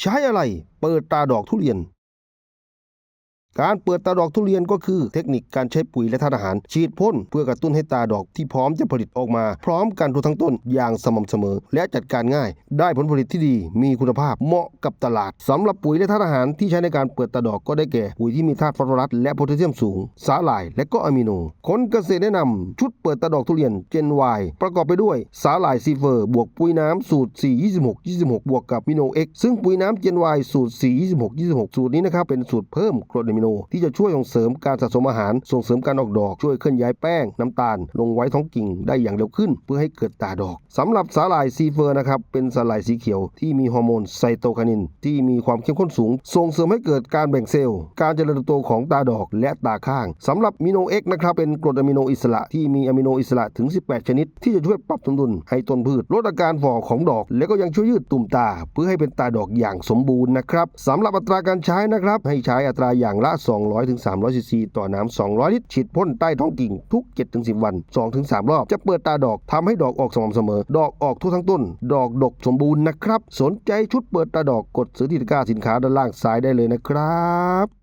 ใช้อะไรเปิดตาดอกทุเรียน การเปิดตาดอกทุเรียนก็คือเทคนิคการใช้ปุ๋ยและธาตุอาหาร ฉีดพ่นเพื่อกระตุ้นให้ตาดอกที่พร้อมจะผลิตออกมา พร้อมกันทั่วทั้งต้นอย่างสม่ำเสมอ และจัดการง่าย ได้ผลผลิตที่ดี มีคุณภาพเหมาะกับตลาดสำหรับปุ๋ยและธาตุอาหารที่ใช้ในการเปิดตาดอกก็ได้แก่ปุ๋ยที่มีธาตุฟอสฟอรัสและโพแทสเซียมสูง สาหร่ายและก็อะมิโนคนเกษตรแนะนำชุดเปิดตาดอกทุเรียนเจน Y ประกอบไปด้วยสาหร่ายซีเฟอร์บวกปุ๋ยน้ำสูตร 4 26 26 บวกกับมิโน X ซึ่งปุ๋ยน้ำเจน Y สูตร 4 26 26 สูตรนี้นะครับเป็นสูตรเพิ่มกรดอะมิโนที่จะช่วยส่งเสริมการสะสมอาหาร ส่งเสริมการออกดอก ช่วยเคลื่อนย้ายแป้ง น้ำตาล ลงไว้ท้องกิ่งได้อย่างเร็วขึ้น เพื่อให้เกิดตาดอกสำหรับสาหร่ายซีเฟอร์นะครับเป็นสาหร่ายสีเขียวที่มีฮอร์โมนไซโตคานิน ที่มีความเข้มข้นสูง ส่งเสริมให้เกิดการแบ่งเซลล์ การเจริญเติบโตของตาดอกและตาข้างสำหรับมิโนเอ็กนะครับเป็นกรดอะมิโนอิสระที่มีอะมิโนอิสระถึง 18 ชนิด ที่จะช่วยปรับสมดุลให้ต้นพืชลดอาการฝ่อของดอก และก็ยังช่วยยืดตุ่มตา เพื่อให้เป็นตาดอกอย่างสมบูรณ์นะครับสำหรับอัตราการใช้นะครับให้ใช้อัตราอย่างละ200-300ซีซีต่อน้ำ200 ลิตร ฉีดพ่นใต้ท้องกิ่งทุก 7-10 วัน 2-3 รอบ จะเปิดตาดอกทำให้ดอกออกสม่ำเสมอ ดอกออกทั่วทั้งต้น ดอกดกสมบูรณ์นะครับ สนใจชุดเปิดตาดอกกดซื้อที่ตะกร้าสินค้าด้านล่างซ้ายได้เลยนะครับ